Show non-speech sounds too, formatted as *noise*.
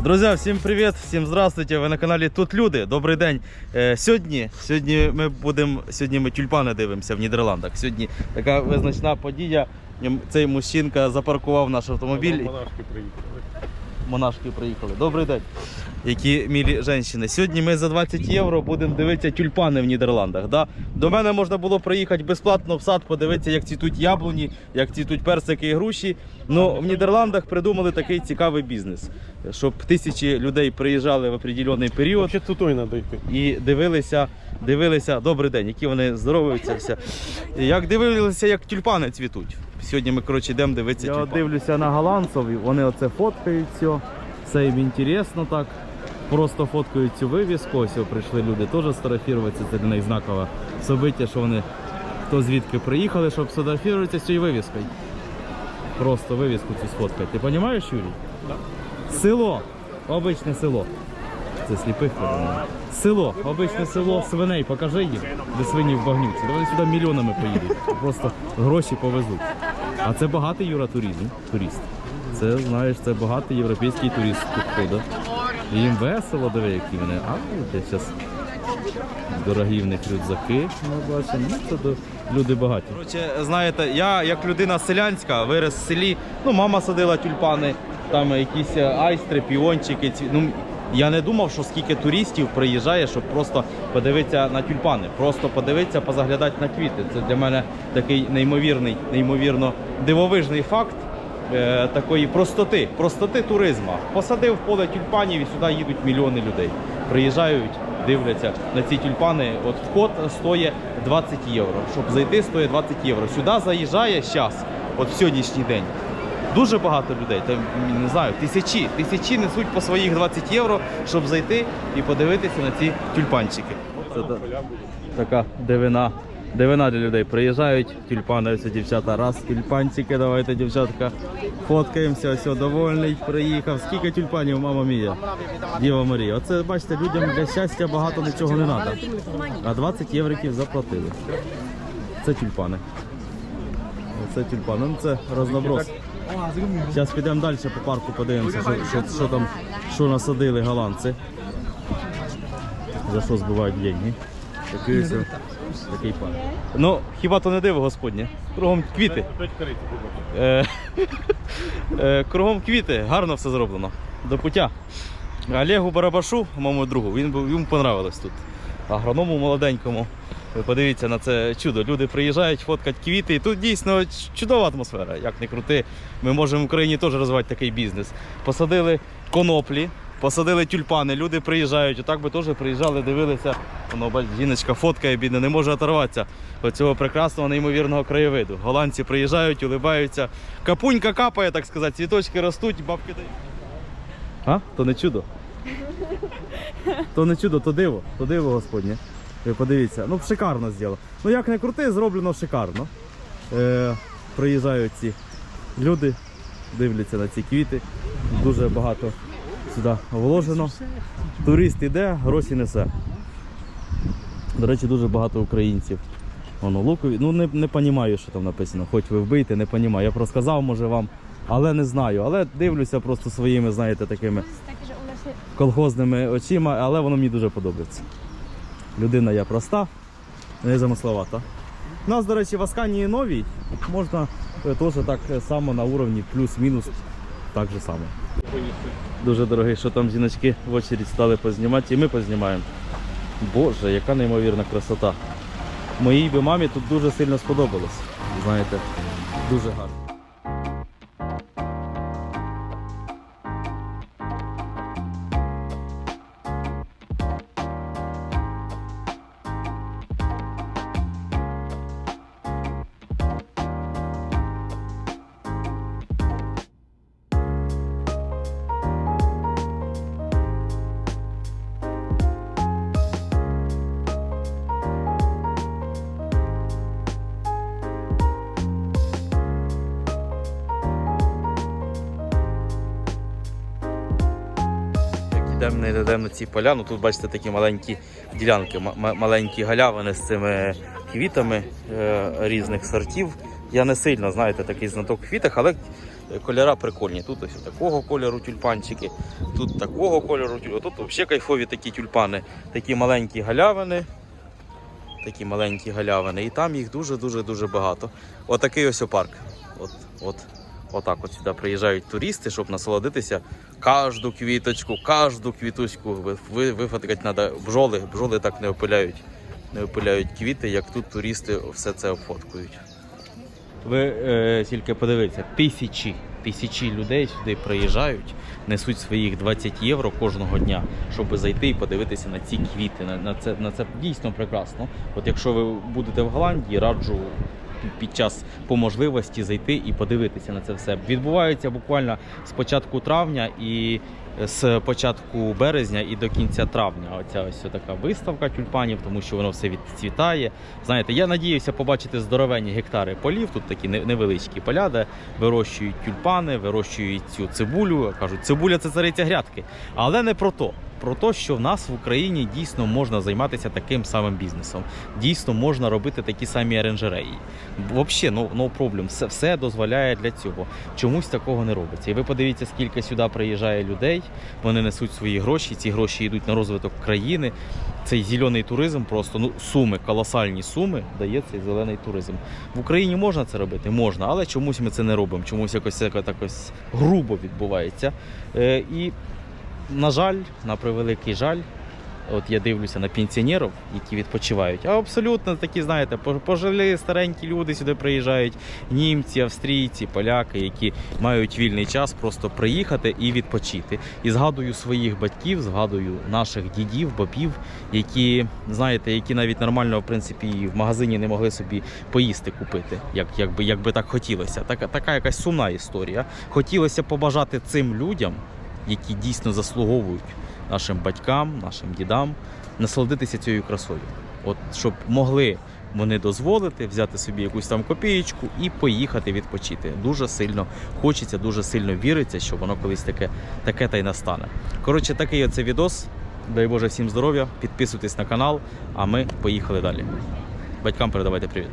Друзі, всім привіт, всім здравствуйте. Ви на каналі Тут Люди. Добрий день. Е, сьогодні, сьогодні ми будемо сьогодні ми тюльпани дивимося в Нідерландах. Сьогодні така визначна подія. Цей мужчинка запаркував наш автомобіль. Монашки приїхали. Добрий день. Які мілі жінки. Сьогодні ми за 20 євро будемо дивитися тюльпани в Нідерландах. Да? До мене можна було приїхати безплатно в сад, подивитися, як цвітуть яблуні, як цвітуть персики і груші. Ну в Нідерландах придумали такий цікавий бізнес, щоб тисячі людей приїжджали в определений період Взагалі тут треба йти. і дивилися, дивилися, добрий день, які вони здоровуються. Все. Як дивилися, як тюльпани цвітуть. Сьогодні ми коротше йдемо дивитися. Я тюльпани. дивлюся на голландців, вони оце фоткають все. Все їм інтересно так. Просто фоткають цю вивіску. Ось прийшли люди теж сфотографуватися. Це для них знакове собиття, що вони хто звідки приїхали, щоб сфотографуватися з цією вивіскою. Просто вивіску цю сфоткати. Ти розумієш, Юрій? Село. Обичне село. Це сліпих передано. Село, обичне село свиней, покажи їм, де свині в багнюці. Да Вони сюди мільйонами поїдуть. Просто гроші повезуть. А це багатий юра туризм, турист. Це знаєш, це багатий європейський турист тут ходить. Їм весело, диви, які вони. А де зараз дорогі в них рюкзаки. Ми бачимо. Ну, це люди багаті. Коротше, знаєте, я як людина селянська, вирос в селі. Ну, мама садила тюльпани, там якісь е, айстри, піончики. ці- Ну, я не думав, що скільки туристів приїжджає, щоб просто подивитися на тюльпани, просто подивитися, позаглядати на квіти. Це для мене такий неймовірний, неймовірно дивовижний факт е, такої простоти, простоти туризму. Посадив поле тюльпанів і сюди їдуть мільйони людей. Приїжджають, дивляться на ці тюльпани. От вход стоїть 20 євро. Щоб зайти, стоїть 20 євро. Сюди заїжджає зараз, от в сьогоднішній день. Дуже багато людей, там не знаю, тисячі, тисячі несуть по своїх 20 євро, щоб зайти і подивитися на ці тюльпанчики. Це та- така дивина. Дивина для людей. Приїжджають тюльпани, дівчата. Раз, тюльпанчики, давайте, дівчатка. Фоткаємося, ось довольний, приїхав. Скільки тюльпанів, мама мія? Діва Марія. Оце, бачите, людям для щастя багато нічого не треба. А 20 євриків заплатили. Це тюльпани. Оце тюльпани. Ну це розноброс. Зараз підемо далі по парку, подивимося, що, що, що там, що насадили голландці. За що збивають деньги. Такий, такий парк. Ну, хіба то не диво, господнє? Кругом квіти. Е, *laughs* е, Кругом квіти, гарно все зроблено. До пуття. Олегу Барабашу, моєму другу, він йому понравилось тут. Агроному молоденькому. Ви подивіться на це чудо. Люди приїжджають, фоткать квіти. І тут дійсно чудова атмосфера. Як не крути, ми можемо в Україні теж розвивати такий бізнес. Посадили коноплі, посадили тюльпани, люди приїжджають. Отак би теж приїжджали, дивилися. Воно жіночка фоткає, бідна, не може оторватися від цього прекрасного, неймовірного краєвиду. Голландці приїжджають, улибаються. Капунька капає, так сказати, цвіточки ростуть, бабки дають. А? То не чудо. То не чудо, то диво, то диво Господнє. Ви подивіться, ну шикарно зроблено. Ну як не крути, зроблено шикарно. Е, приїжджають ці люди, дивляться на ці квіти. Дуже багато сюди вложено. Турист іде, гроші несе. До речі, дуже багато українців. Воно лукові. Ну не, не розумію, що там написано. Хоч ви вбийте, не розумію. Я просто сказав, може вам, але не знаю. Але дивлюся просто своїми, знаєте, такими колхозними очима, але воно мені дуже подобається. Людина я проста, не замисловата. У нас, до речі, в Асканії новій можна е, теж так само на уровні плюс-мінус так же само. Дуже дорогий, що там жіночки в очередь стали познімати, і ми познімаємо. Боже, яка неймовірна красота. Моїй би мамі тут дуже сильно сподобалось. Знаєте, дуже гарно. Йдемо, не йдемо на ці поля, ну тут бачите такі маленькі ділянки, ма- ма- маленькі галявини з цими квітами е, різних сортів. Я не сильно, знаєте, такий знаток в квітах, але Кольора прикольні. Тут ось такого кольору тюльпанчики, тут такого кольору. Тут взагалі кайфові такі тюльпани, такі маленькі галявини. Такі маленькі галявини. І там їх дуже-дуже дуже багато. Отакий ось парк. От, от, отак от сюди приїжджають туристи, щоб насолодитися кожну квіточку, кожну квіточку ви- ви- вифоткати треба. Бджоли, бджоли так не опиляють. Не опиляють квіти, як тут туристи все це офоткують. Ви е, тільки подивіться, тисячі, тисячі людей сюди приїжджають, несуть своїх 20 євро кожного дня, щоб зайти і подивитися на ці квіти. На, на, це, на це дійсно прекрасно. От якщо ви будете в Голландії, раджу під- час по можливості зайти і подивитися на це все. Відбувається буквально з початку травня і з початку березня і до кінця травня. Оця ось така виставка тюльпанів, тому що воно все відцвітає. Знаєте, я надіюся побачити здоровенні гектари полів. Тут такі невеличкі поля, де вирощують тюльпани, вирощують цю цибулю. Кажуть, цибуля це цариця грядки. Але не про то. Про те, що в нас в Україні дійсно можна займатися таким самим бізнесом. Дійсно можна робити такі самі оранжереї. Взагалі, ну no problem. Все, все дозволяє для цього. Чомусь такого не робиться. І ви подивіться, скільки сюди приїжджає людей. Вони несуть свої гроші. Ці гроші йдуть на розвиток країни. Цей зелений туризм просто ну суми, колосальні суми дає цей зелений туризм. В Україні можна це робити? Можна, але чомусь ми це не робимо. Чомусь якось це так ось грубо відбувається. Е, і на жаль, на превеликий жаль, от я дивлюся на пенсіонерів, які відпочивають. А абсолютно такі, знаєте, по- пожилі старенькі люди сюди приїжджають, німці, австрійці, поляки, які мають вільний час просто приїхати і відпочити. І згадую своїх батьків, згадую наших дідів, бабів, які, знаєте, які навіть нормально, в принципі, в магазині не могли собі поїсти купити, як, як, би, так хотілося. Така, така якась сумна історія. Хотілося побажати цим людям, які дійсно заслуговують нашим батькам, нашим дідам, насолодитися цією красою. От щоб могли вони дозволити взяти собі якусь там копієчку і поїхати відпочити. Дуже сильно хочеться, дуже сильно віриться, що воно колись таке, таке та й настане. Коротше, такий оце відос. Дай Боже всім здоров'я, підписуйтесь на канал, а ми поїхали далі. Батькам передавайте привіт.